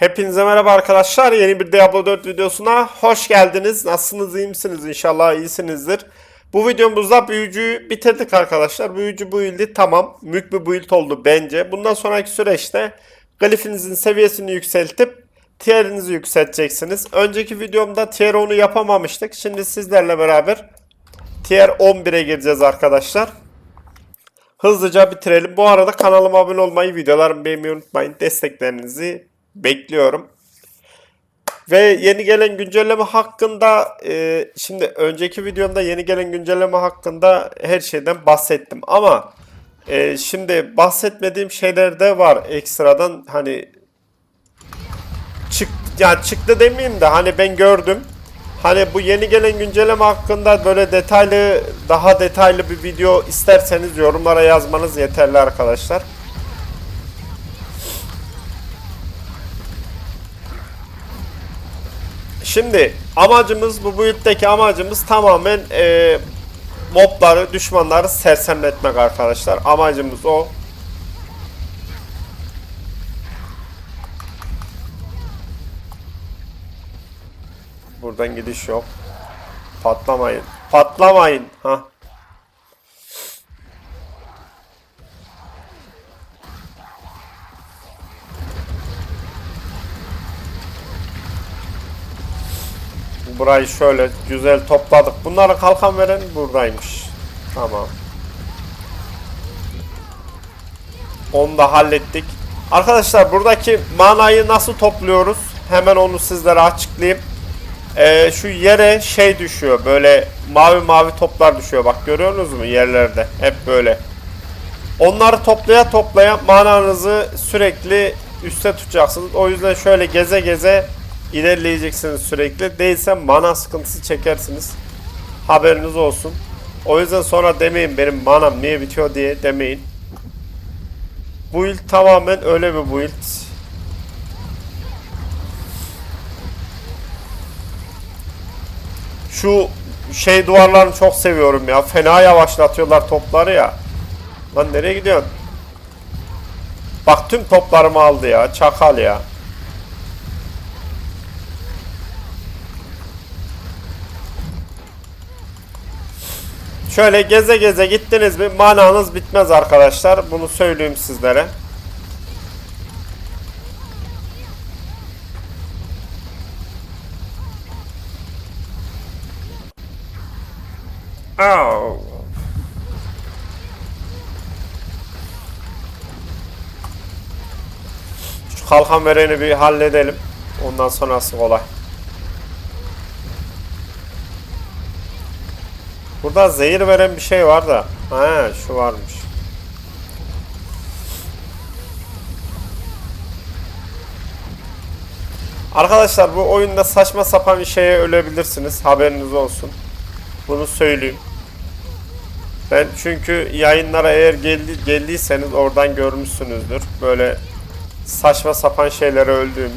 Hepinize merhaba arkadaşlar. Yeni bir Diablo 4 videosuna hoş geldiniz. Nasılsınız, iyi misiniz? İnşallah iyisinizdir. Bu videomuzda büyücüyü bitirdik arkadaşlar. Büyücü build'i tamam. Mük bir build oldu bence. Bundan sonraki süreçte glifinizin seviyesini yükseltip tier'inizi yükselteceksiniz. Önceki videomda tier 10'u yapamamıştık. Şimdi sizlerle beraber tier 11'e gireceğiz arkadaşlar. Hızlıca bitirelim. Bu arada kanalıma abone olmayı, videolarımı beğenmeyi unutmayın. Desteklerinizi bekliyorum. Ve yeni gelen güncelleme hakkında e, şimdi önceki videomda yeni gelen güncelleme hakkında her şeyden bahsettim ama e, şimdi bahsetmediğim şeyler de var ekstradan hani çık yani çıktı demeyeyim de hani ben gördüm. Hani bu yeni gelen güncelleme hakkında böyle detaylı daha detaylı bir video isterseniz yorumlara yazmanız yeterli arkadaşlar. Şimdi amacımız bu build'deki amacımız tamamen e, mobları, düşmanları sersemletmek arkadaşlar. Amacımız o. Buradan gidiş yok. Patlamayın. Patlamayın. Ha. Burayı şöyle güzel topladık. Bunlara kalkan veren buradaymış. Tamam. Onu da hallettik. Arkadaşlar buradaki manayı nasıl topluyoruz? Hemen onu sizlere açıklayayım. Ee, şu yere şey düşüyor. Böyle mavi mavi toplar düşüyor. Bak görüyorsunuz mu yerlerde? Hep böyle. Onları toplaya toplaya mananızı sürekli üste tutacaksınız. O yüzden şöyle geze geze ilerleyeceksiniz sürekli. Değilse mana sıkıntısı çekersiniz. Haberiniz olsun. O yüzden sonra demeyin benim manam niye bitiyor diye demeyin. Build tamamen öyle bir build. Şu şey duvarlarını çok seviyorum ya. Fena yavaşlatıyorlar topları ya. Lan nereye gidiyorsun? Bak tüm toplarımı aldı ya. Çakal ya. Şöyle geze geze gittiniz mi mananız bitmez arkadaşlar. Bunu söyleyeyim sizlere. Au. Şu kalkan vereni bir halledelim. Ondan sonrası kolay. Burada zehir veren bir şey var da. He şu varmış. Arkadaşlar bu oyunda saçma sapan bir şeye ölebilirsiniz. Haberiniz olsun. Bunu söyleyeyim. Ben çünkü yayınlara eğer geldi, geldiyseniz oradan görmüşsünüzdür. Böyle saçma sapan şeylere öldüğümü.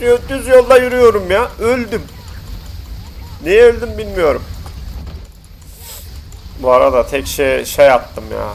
Düz, düz yolda yürüyorum ya. Öldüm. Niye öldüm bilmiyorum. Bu arada tek şey şey attım ya.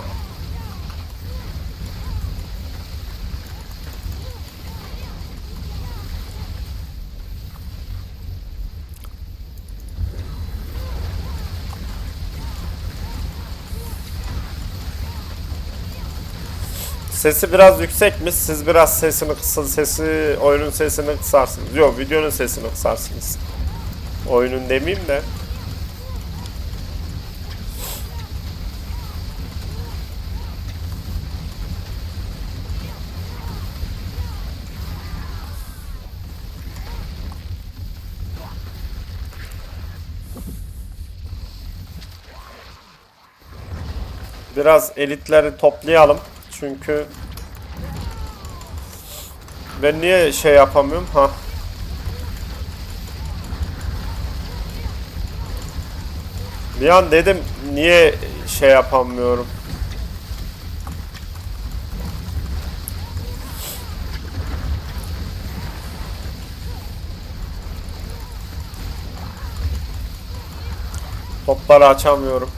Sesi biraz yüksekmiş. Siz biraz sesini kısın, sesi oyunun sesini kısarsınız. Yok, videonun sesini kısarsınız. Oyunun demeyeyim de. Biraz elitleri toplayalım. Çünkü ben niye şey yapamıyorum? Ha. Bir an dedim niye şey yapamıyorum? Topları açamıyorum.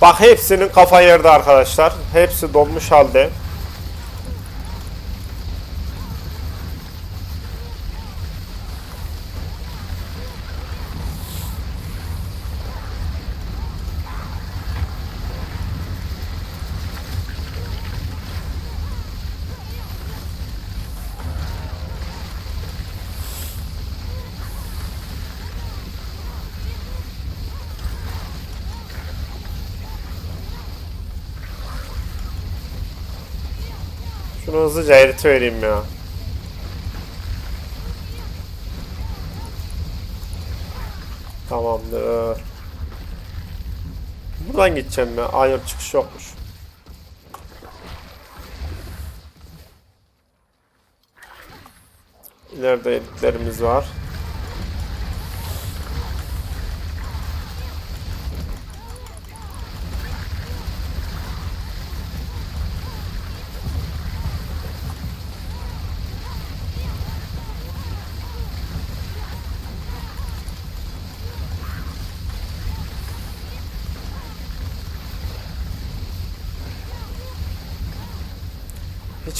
Bak hepsinin kafa yerde arkadaşlar. Hepsi donmuş halde. Şunu hızlıca eriti vereyim ya. Tamamdır. Buradan gideceğim ya. Hayır çıkış yokmuş. İleride editlerimiz var.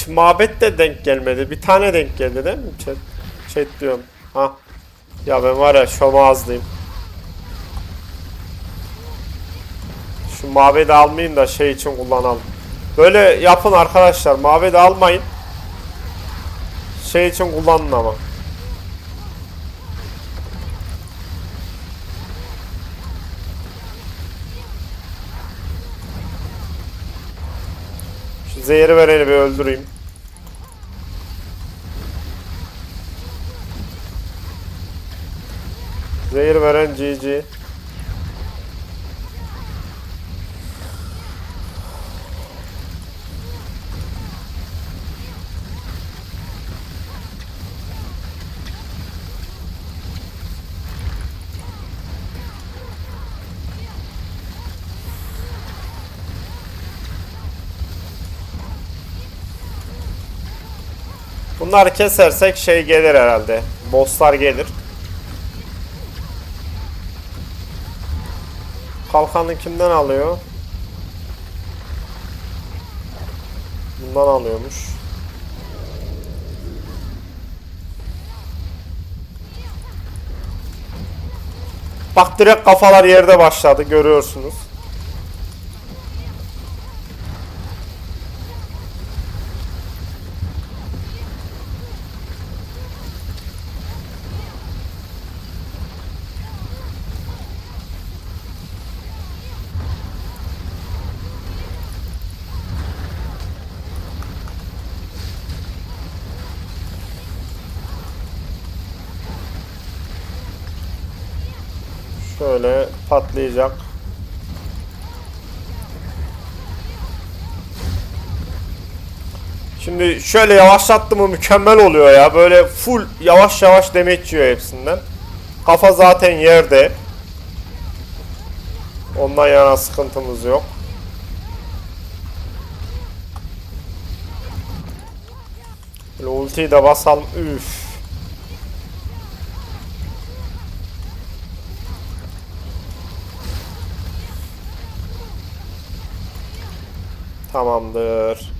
Hiç mabet de denk gelmedi. Bir tane denk geldi değil mi? Chat, chat diyorum. Ha. Ya ben var ya şoma azlıyım. Şu mabedi almayayım da şey için kullanalım. Böyle yapın arkadaşlar. Mabedi almayın. Şey için kullanın ama. Zehri vereni bir öldüreyim. Zehir veren GG. Bunları kesersek şey gelir herhalde. Bosslar gelir. Kalkanı kimden alıyor? Bundan alıyormuş. Bak direkt kafalar yerde başladı görüyorsunuz. Şöyle patlayacak. Şimdi şöyle yavaşlattı mı mükemmel oluyor ya. Böyle full yavaş yavaş demet yiyor hepsinden. Kafa zaten yerde. Ondan yana sıkıntımız yok. Böyle ultiyi de basalım. Üf. Tamamdır.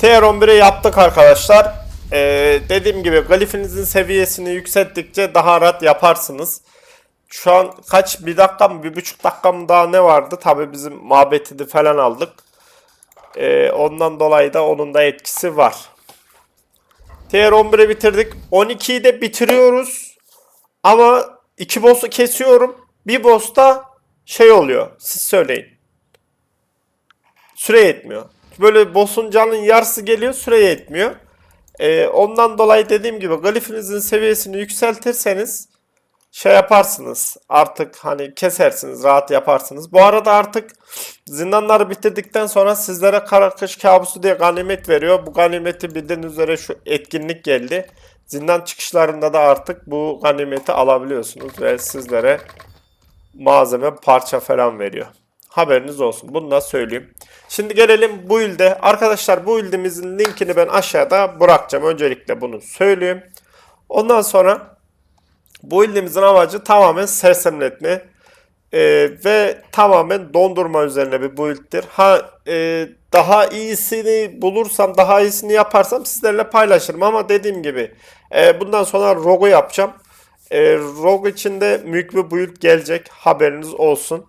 TR11'i yaptık arkadaşlar. Ee, dediğim gibi glifinizin seviyesini yükselttikçe daha rahat yaparsınız. Şu an kaç bir dakika mı bir buçuk dakika mı daha ne vardı? Tabi bizim mabetidi falan aldık. Ee, ondan dolayı da onun da etkisi var. TR11'i bitirdik. 12'yi de bitiriyoruz. Ama iki boss'u kesiyorum. Bir boss'ta şey oluyor. Siz söyleyin. Süre yetmiyor. Böyle boss'un canın yarısı geliyor süre yetmiyor. Ee, ondan dolayı dediğim gibi glifinizin seviyesini yükseltirseniz şey yaparsınız. Artık hani kesersiniz, rahat yaparsınız. Bu arada artık zindanları bitirdikten sonra sizlere kara kış kabusu diye ganimet veriyor. Bu ganimeti bildiğiniz üzere şu etkinlik geldi. Zindan çıkışlarında da artık bu ganimeti alabiliyorsunuz ve sizlere malzeme parça falan veriyor. Haberiniz olsun. Bunu da söyleyeyim. Şimdi gelelim bu ilde. Arkadaşlar bu ildimizin linkini ben aşağıda bırakacağım. Öncelikle bunu söyleyeyim. Ondan sonra bu ildimizin amacı tamamen sersemletme. Ee, ve tamamen dondurma üzerine bir build'tir. Ha e, daha iyisini bulursam, daha iyisini yaparsam sizlerle paylaşırım ama dediğim gibi e, bundan sonra Rogu yapacağım. E, Rogue için büyük bir build gelecek. Haberiniz olsun.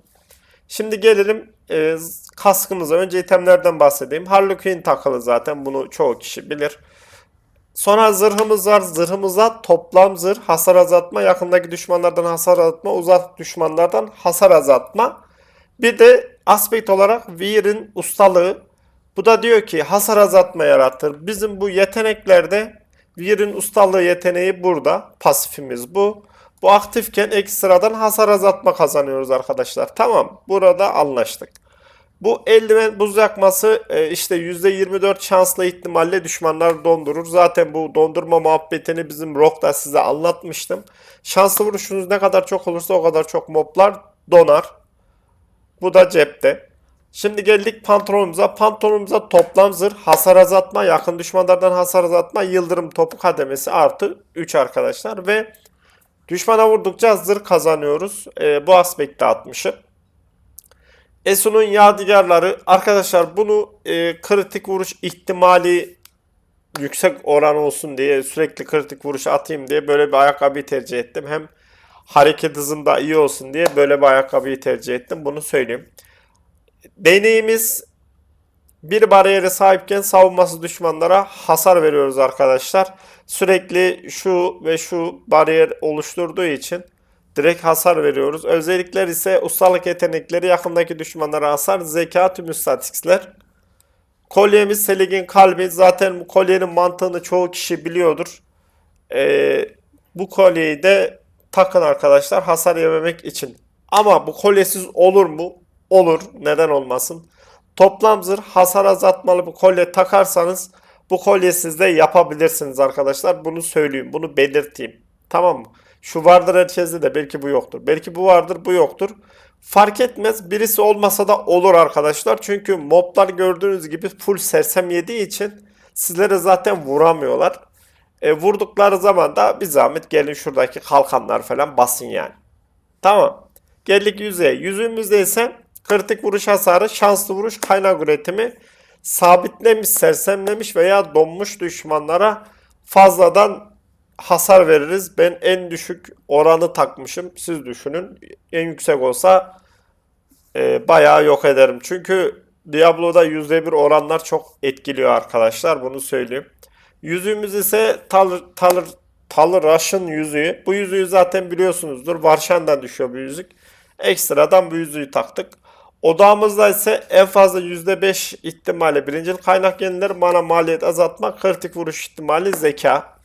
Şimdi gelelim e, kaskımıza. Önce itemlerden bahsedeyim. Harley Quinn takılı zaten. Bunu çoğu kişi bilir. Sonra zırhımız var. Zırhımıza toplam zırh, hasar azaltma, yakındaki düşmanlardan hasar azaltma, uzak düşmanlardan hasar azaltma. Bir de aspekt olarak Weir'in ustalığı. Bu da diyor ki hasar azaltma yaratır. Bizim bu yeteneklerde Weir'in ustalığı yeteneği burada. Pasifimiz bu. Bu aktifken ekstradan hasar azaltma kazanıyoruz arkadaşlar. Tamam. Burada anlaştık. Bu eldiven buz yakması e, işte %24 şansla ihtimalle düşmanlar dondurur. Zaten bu dondurma muhabbetini bizim Rock'ta size anlatmıştım. Şanslı vuruşunuz ne kadar çok olursa o kadar çok moblar donar. Bu da cepte. Şimdi geldik pantolonumuza. Pantolonumuza toplam zırh, hasar azaltma, yakın düşmanlardan hasar azaltma, yıldırım topu kademesi artı 3 arkadaşlar. Ve düşmana vurdukça zırh kazanıyoruz. E, bu aspekte atmışım. Esu'nun yadigarları arkadaşlar bunu e, kritik vuruş ihtimali yüksek oran olsun diye sürekli kritik vuruş atayım diye böyle bir ayakkabıyı tercih ettim. Hem hareket hızım da iyi olsun diye böyle bir ayakkabıyı tercih ettim. Bunu söyleyeyim. Deneyimiz bir bariyere sahipken savunması düşmanlara hasar veriyoruz arkadaşlar. Sürekli şu ve şu bariyer oluşturduğu için direkt hasar veriyoruz. Özellikler ise ustalık yetenekleri, yakındaki düşmanlara hasar, zeka, tüm statikler. Kolyemiz Selig'in kalbi. Zaten bu kolyenin mantığını çoğu kişi biliyordur. Ee, bu kolyeyi de takın arkadaşlar hasar yememek için. Ama bu kolyesiz olur mu? Olur. Neden olmasın? Toplam zırh hasar azaltmalı bir kolye takarsanız bu kolyesiz de yapabilirsiniz arkadaşlar. Bunu söyleyeyim. Bunu belirteyim. Tamam mı? Şu vardır herkeste de belki bu yoktur. Belki bu vardır bu yoktur. Fark etmez. Birisi olmasa da olur arkadaşlar. Çünkü moblar gördüğünüz gibi full sersem yediği için sizlere zaten vuramıyorlar. E, vurdukları zaman da bir zahmet gelin şuradaki kalkanlar falan basın yani. Tamam. Geldik yüzeye. Yüzüğümüzde ise kritik vuruş hasarı, şanslı vuruş, kaynak üretimi, sabitlemiş, sersemlemiş veya donmuş düşmanlara fazladan hasar veririz. Ben en düşük oranı takmışım. Siz düşünün. En yüksek olsa e, bayağı yok ederim. Çünkü Diablo'da %1 oranlar çok etkiliyor arkadaşlar. Bunu söyleyeyim. Yüzüğümüz ise Tal Tal Tal Rush'ın yüzüğü. Bu yüzüğü zaten biliyorsunuzdur. Varşan'dan düşüyor bu yüzük. Ekstradan bu yüzüğü taktık. Odağımızda ise en fazla %5 ihtimalle birincil kaynak yenileri, mana maliyet azaltma, kritik vuruş ihtimali, zeka.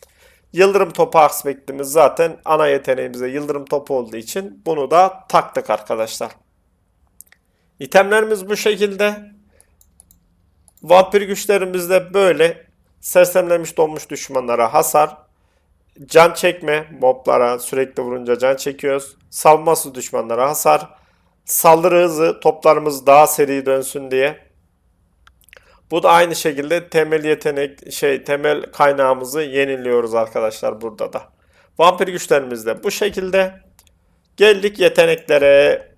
Yıldırım topu aspektimiz zaten ana yeteneğimize yıldırım topu olduğu için bunu da taktık arkadaşlar. İtemlerimiz bu şekilde. Vampir güçlerimiz de böyle. Sersemlemiş donmuş düşmanlara hasar. Can çekme moblara sürekli vurunca can çekiyoruz. Savunması düşmanlara hasar. Saldırı hızı toplarımız daha seri dönsün diye. Bu da aynı şekilde temel yetenek şey temel kaynağımızı yeniliyoruz arkadaşlar burada da. Vampir güçlerimiz de bu şekilde. Geldik yeteneklere.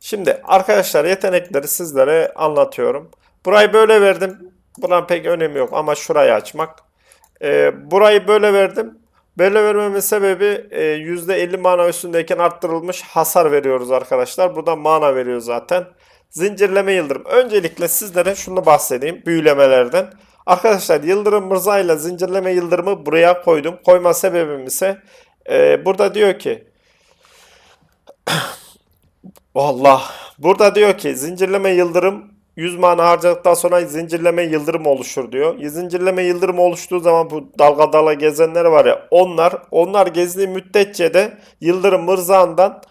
Şimdi arkadaşlar yetenekleri sizlere anlatıyorum. Burayı böyle verdim. Buranın pek önemi yok ama şurayı açmak. Ee, burayı böyle verdim. Böyle vermemin sebebi e, %50 mana üstündeyken arttırılmış hasar veriyoruz arkadaşlar. Burada mana veriyor zaten. Zincirleme yıldırım. Öncelikle sizlere şunu bahsedeyim büyülemelerden. Arkadaşlar yıldırım mırza ile zincirleme yıldırımı buraya koydum. Koyma sebebim ise e, burada diyor ki Allah burada diyor ki zincirleme yıldırım 100 mana harcadıktan sonra zincirleme yıldırım oluşur diyor. Zincirleme yıldırım oluştuğu zaman bu dalga dala gezenler var ya onlar onlar gezdiği müddetçe de yıldırım mırzağından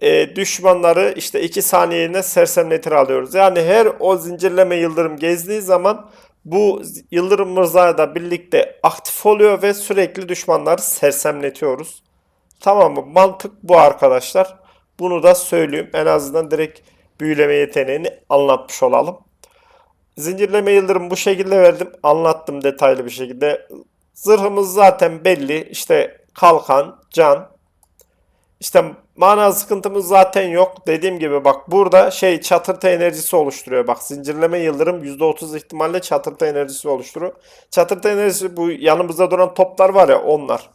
e, düşmanları işte 2 saniyeliğine sersemletir alıyoruz. Yani her o zincirleme yıldırım gezdiği zaman bu yıldırım mırzağı da birlikte aktif oluyor ve sürekli düşmanları sersemletiyoruz. Tamam mı? Mantık bu arkadaşlar. Bunu da söyleyeyim. En azından direkt büyüleme yeteneğini anlatmış olalım. Zincirleme yıldırım bu şekilde verdim. Anlattım detaylı bir şekilde. Zırhımız zaten belli. İşte kalkan, can. İşte mana sıkıntımız zaten yok. Dediğim gibi bak burada şey çatırtı enerjisi oluşturuyor. Bak zincirleme yıldırım %30 ihtimalle çatırtı enerjisi oluşturuyor. Çatırtı enerjisi bu yanımızda duran toplar var ya onlar.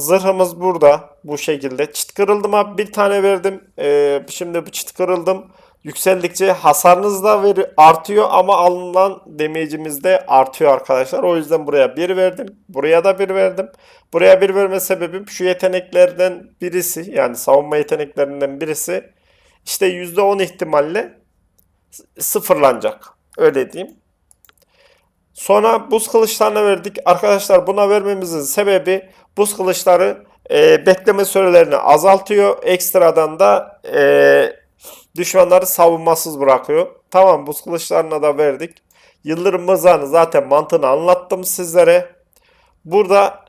Zırhımız burada bu şekilde. Çit kırıldıma bir tane verdim. Ee, şimdi bu çit kırıldım. Yükseldikçe hasarınız da artıyor ama alınan damage'imiz de artıyor arkadaşlar. O yüzden buraya bir verdim. Buraya da bir verdim. Buraya bir verme sebebim şu yeteneklerden birisi yani savunma yeteneklerinden birisi işte %10 ihtimalle sıfırlanacak. Öyle diyeyim. Sonra buz kılıçlarına verdik. Arkadaşlar buna vermemizin sebebi buz kılıçları e, bekleme sürelerini azaltıyor. Ekstradan da e, düşmanları savunmasız bırakıyor. Tamam buz kılıçlarına da verdik. Yıldırım mızrağını zaten mantığını anlattım sizlere. Burada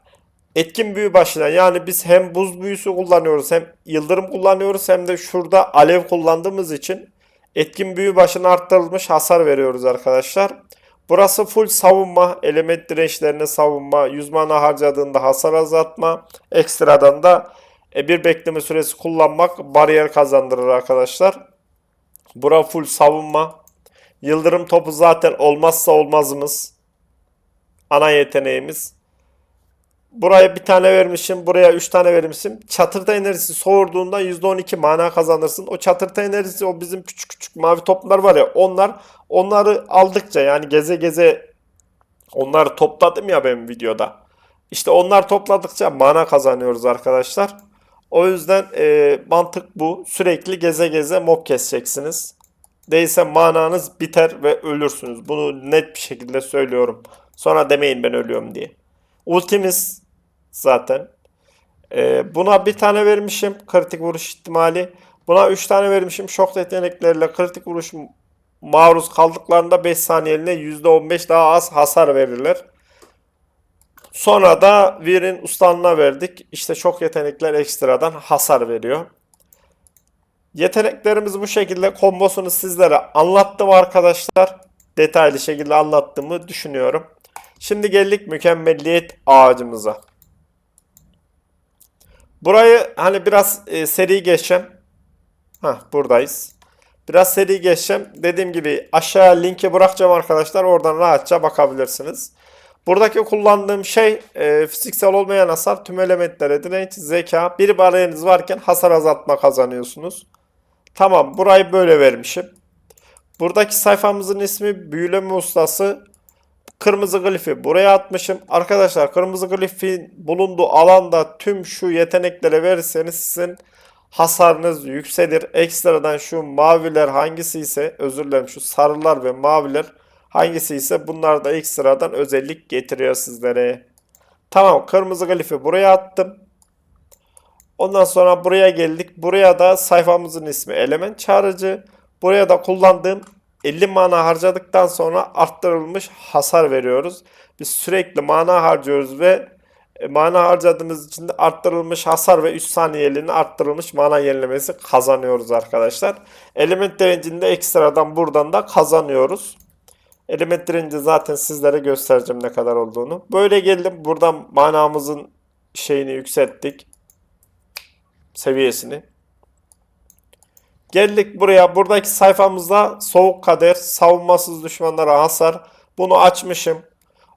etkin büyü başına yani biz hem buz büyüsü kullanıyoruz hem yıldırım kullanıyoruz hem de şurada alev kullandığımız için etkin büyü başına arttırılmış hasar veriyoruz arkadaşlar. Burası full savunma, element dirençlerine savunma, 100 mana harcadığında hasar azaltma, ekstradan da e, bir bekleme süresi kullanmak bariyer kazandırır arkadaşlar. Bura full savunma. Yıldırım topu zaten olmazsa olmazımız. Ana yeteneğimiz. Buraya bir tane vermişim. Buraya 3 tane vermişim. Çatırtı enerjisi soğurduğunda %12 mana kazanırsın. O çatırtı enerjisi o bizim küçük küçük mavi toplar var ya onlar onları aldıkça yani geze geze onları topladım ya ben videoda. İşte onlar topladıkça mana kazanıyoruz arkadaşlar. O yüzden e, mantık bu. Sürekli geze geze mob keseceksiniz. Değilse mananız biter ve ölürsünüz. Bunu net bir şekilde söylüyorum. Sonra demeyin ben ölüyorum diye. Ultimiz zaten. E, buna bir tane vermişim. Kritik vuruş ihtimali. Buna 3 tane vermişim. Şok yetenekleriyle kritik vuruş maruz kaldıklarında 5 saniyeliğine %15 daha az hasar verirler. Sonra da Vir'in ustalığına verdik. İşte çok yetenekler ekstradan hasar veriyor. Yeteneklerimiz bu şekilde. Kombosunu sizlere anlattım arkadaşlar. Detaylı şekilde anlattığımı düşünüyorum. Şimdi geldik mükemmelliyet ağacımıza. Burayı hani biraz e, seri geçeceğim. Hah buradayız. Biraz seri geçeceğim. Dediğim gibi aşağı linki bırakacağım arkadaşlar. Oradan rahatça bakabilirsiniz. Buradaki kullandığım şey e, fiziksel olmayan hasar, tüm elementlere direnç, zeka. Bir bariyeriniz varken hasar azaltma kazanıyorsunuz. Tamam burayı böyle vermişim. Buradaki sayfamızın ismi büyüleme ustası. Kırmızı glifi buraya atmışım. Arkadaşlar kırmızı glifin bulunduğu alanda tüm şu yeteneklere verirseniz sizin hasarınız yükselir. Ekstradan şu maviler hangisi ise özür dilerim şu sarılar ve maviler hangisi ise bunlar da ekstradan özellik getiriyor sizlere. Tamam kırmızı glifi buraya attım. Ondan sonra buraya geldik. Buraya da sayfamızın ismi element çağrıcı. Buraya da kullandığım 50 mana harcadıktan sonra arttırılmış hasar veriyoruz. Biz sürekli mana harcıyoruz ve e, mana harcadığımız için de arttırılmış hasar ve 3 saniyeliğine arttırılmış mana yenilemesi kazanıyoruz arkadaşlar. Element direncinde ekstradan buradan da kazanıyoruz. Element direnci zaten sizlere göstereceğim ne kadar olduğunu. Böyle geldim. Buradan manamızın şeyini yükselttik. Seviyesini. Geldik buraya. Buradaki sayfamızda soğuk kader, savunmasız düşmanlara hasar. Bunu açmışım.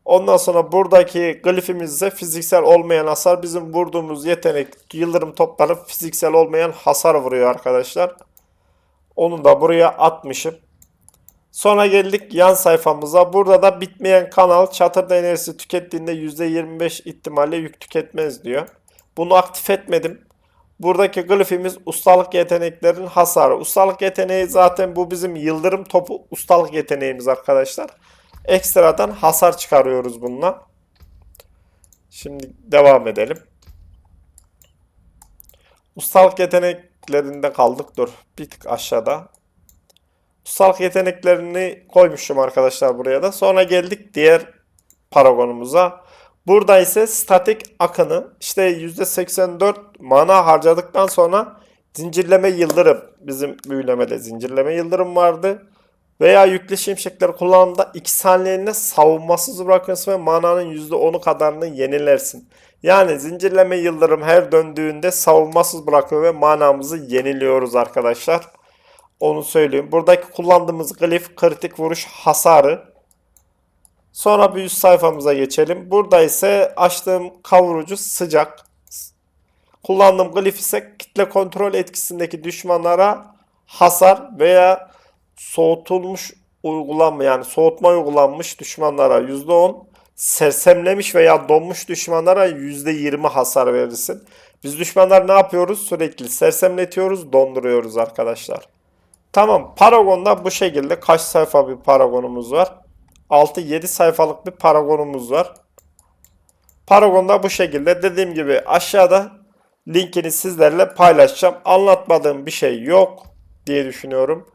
Ondan sonra buradaki glifimizde fiziksel olmayan hasar. Bizim vurduğumuz yetenek yıldırım topları fiziksel olmayan hasar vuruyor arkadaşlar. Onu da buraya atmışım. Sonra geldik yan sayfamıza. Burada da bitmeyen kanal çatırda enerjisi tükettiğinde %25 ihtimalle yük tüketmez diyor. Bunu aktif etmedim. Buradaki glifimiz ustalık yeteneklerin hasarı. Ustalık yeteneği zaten bu bizim yıldırım topu ustalık yeteneğimiz arkadaşlar. Ekstradan hasar çıkarıyoruz bununla. Şimdi devam edelim. Ustalık yeteneklerinde kaldık. Dur bir tık aşağıda. Ustalık yeteneklerini koymuşum arkadaşlar buraya da. Sonra geldik diğer paragonumuza. Burada ise statik akını işte %84 mana harcadıktan sonra zincirleme yıldırım bizim büyülemede zincirleme yıldırım vardı. veya yüklü şimşekleri kullandığında 2 saniyeliğine savunmasız bırakırsın ve mananın %10'u kadarını yenilersin. Yani zincirleme yıldırım her döndüğünde savunmasız bırakıyor ve manamızı yeniliyoruz arkadaşlar. Onu söyleyeyim. Buradaki kullandığımız glif kritik vuruş hasarı. Sonra bir üst sayfamıza geçelim. Burada ise açtığım kavurucu sıcak. Kullandığım glif ise kitle kontrol etkisindeki düşmanlara hasar veya soğutulmuş uygulama yani soğutma uygulanmış düşmanlara %10, sersemlemiş veya donmuş düşmanlara %20 hasar verirsin. Biz düşmanlar ne yapıyoruz? Sürekli sersemletiyoruz, donduruyoruz arkadaşlar. Tamam, Paragon'da bu şekilde kaç sayfa bir Paragon'umuz var? 6-7 sayfalık bir Paragon'umuz var. Paragon'da bu şekilde dediğim gibi aşağıda linkini sizlerle paylaşacağım. Anlatmadığım bir şey yok diye düşünüyorum.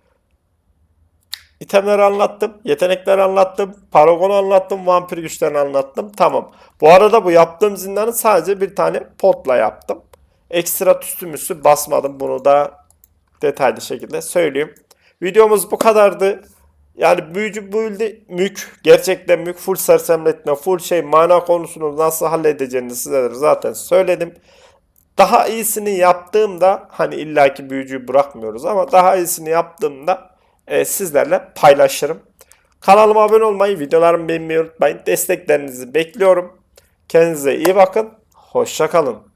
İtemleri anlattım, yetenekleri anlattım, Paragon'u anlattım, vampir güçlerini anlattım. Tamam. Bu arada bu yaptığım zindanı sadece bir tane potla yaptım. Ekstra tüstümüsü basmadım. Bunu da detaylı şekilde söyleyeyim. Videomuz bu kadardı. Yani büyücü build'i mük. Gerçekten mük. Full sersemletme, full şey mana konusunu nasıl halledeceğini size zaten söyledim. Daha iyisini yaptığımda hani illaki büyücüyü bırakmıyoruz ama daha iyisini yaptığımda e, sizlerle paylaşırım. Kanalıma abone olmayı, videolarımı beğenmeyi unutmayın. Desteklerinizi bekliyorum. Kendinize iyi bakın. Hoşça kalın.